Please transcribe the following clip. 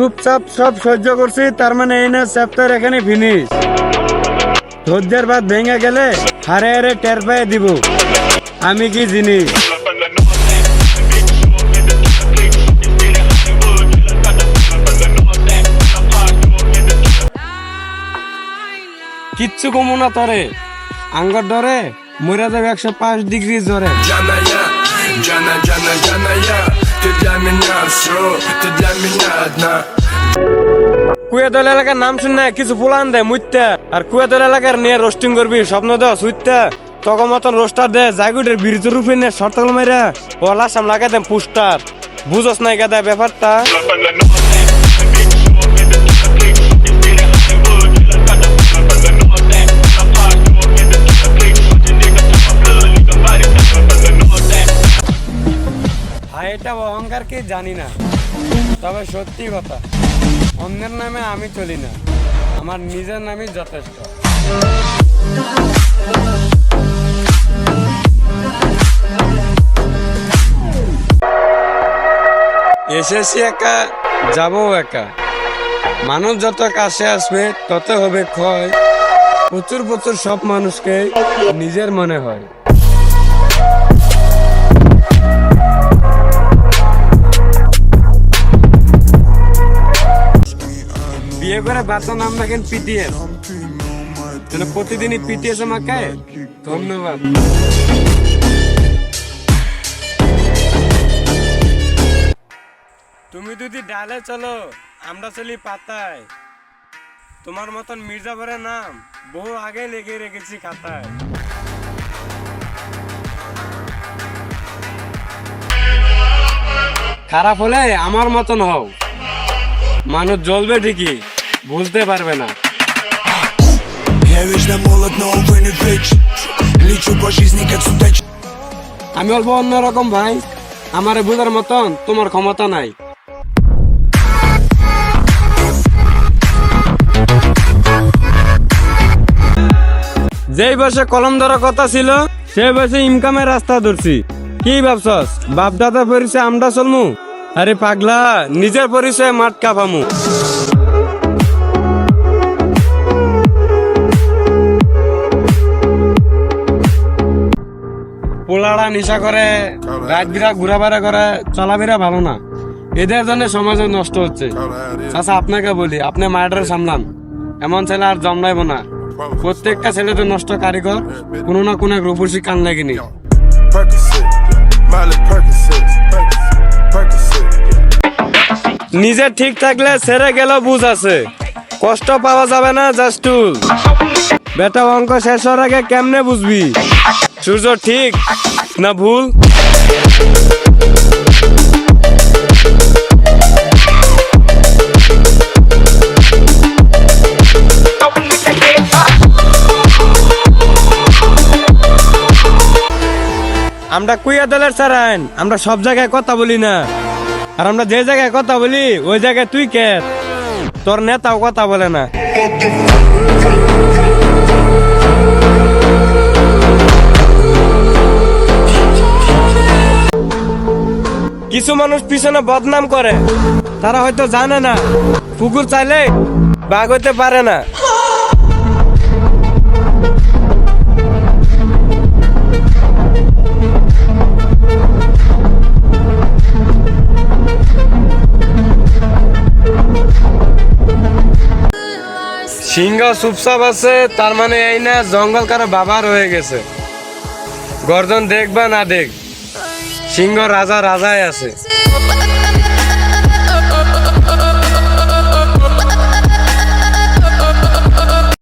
চুপচাপ সব সহ্য করছি, তার মানে এই না চ্যাপ্টার এখানে ফিনিশ ধৈর্যের বাদ ভেঙে গেলে হারে হারে টের পায়ে দিব। আমি কি জিনিস? কিচ্ছু কমো না তরে। আঙ্গর ডরে মরে যাবে একশো পাঁচ ডিগ্রি জ্বরে। জানা জানা জানা জানা Ты для меня все, ты для меня одна কুয়াদল এলাকার নাম শুনে কিছু পোলান দেয় মুইত্যা আর কুয়াদল এলাকার নিয়ে রোস্টিং করবি স্বপ্ন দেওয়া সুইত্যা তখন মতন রোস্টার দে জাগুটের বিরুদ্ধে রূপে নিয়ে শর্তাল মাইরা ওলা সাম লাগাই দেন পুস্টার বুঝস নাই গাদা ব্যাপারটা ভাই, এটা অহংকার কি জানি না। তবে সত্যি কথা, অন্যের নামে আমি চলি না। আমার নিজের নামই যথেষ্ট। এসেছি একা, যাব একা। মানুষ যত কাছে আসবে তত হবে ক্ষয়। প্রচুর প্রচুর সব মানুষকে নিজের মনে হয়। বিয়ে করে বাচ্চা নাম রাখেন পিটিএস তাহলে প্রতিদিনই পিটিএস আমাকে ধন্যবাদ। তুমি যদি ডালে চলো, আমরা চলি পাতায়। তোমার মতন মির্জাফরের নাম বহু আগে লেগে রেখেছি খাতায়। খারাপ হলে আমার মতন হও। মানুষ জ্বলবে ঠিকই বুঝতে পারবে না। আমি অল্প অন্যরকম ভাই আমার বোঝার মতন তোমার ক্ষমতা নাই। যেই বসে কলম ধরার কথা ছিল সেই বসে ইনকামের রাস্তা ধরছি। কি ভাবছস? বাপ দাদা পরিচয় আমরা চলমু? আরে পাগলা নিজের পরিচয় মাঠ কাপামু। পোলাড়া নিশা করে রাত বিরা ঘোরাফেরা করে চলাফেরা ভালো না। এদের জন্য সমাজ নষ্ট হচ্ছে। চাচা আপনাকে বলি আপনি মায়ের সামলান। এমন ছেলে আর জমলাইব না। প্রত্যেকটা ছেলে তো নষ্ট কারিগর কোনো না কোনো রূপসী কান লাগেনি। নিজে ঠিক থাকলে ছেড়ে গেল বুঝ আছে। কষ্ট পাওয়া যাবে না জাস্ট বেটা অঙ্ক শেষ হওয়ার আগে কেমনে বুঝবি? সূর্য ঠিক না ভুল? আমরা কুইয়া দলের স্যার আইন। আমরা সব জায়গায় কথা বলি না। আর আমরা যে জায়গায় কথা বলি, ওই জায়গায় তুই কে? তোর নেতাও কথা বলে না। কিছু মানুষ পিছনে বদনাম করে। তারা হয়তো জানে না। কুকুর চাইলে বাঘ হইতে পারে না। সিংহ চুপচাপ আছে, তার মানে এই না জঙ্গল কারও বাবার হয়ে গেছে। গর্জন দেখ বা না দেখ, সিংহ রাজা রাজাই আছে।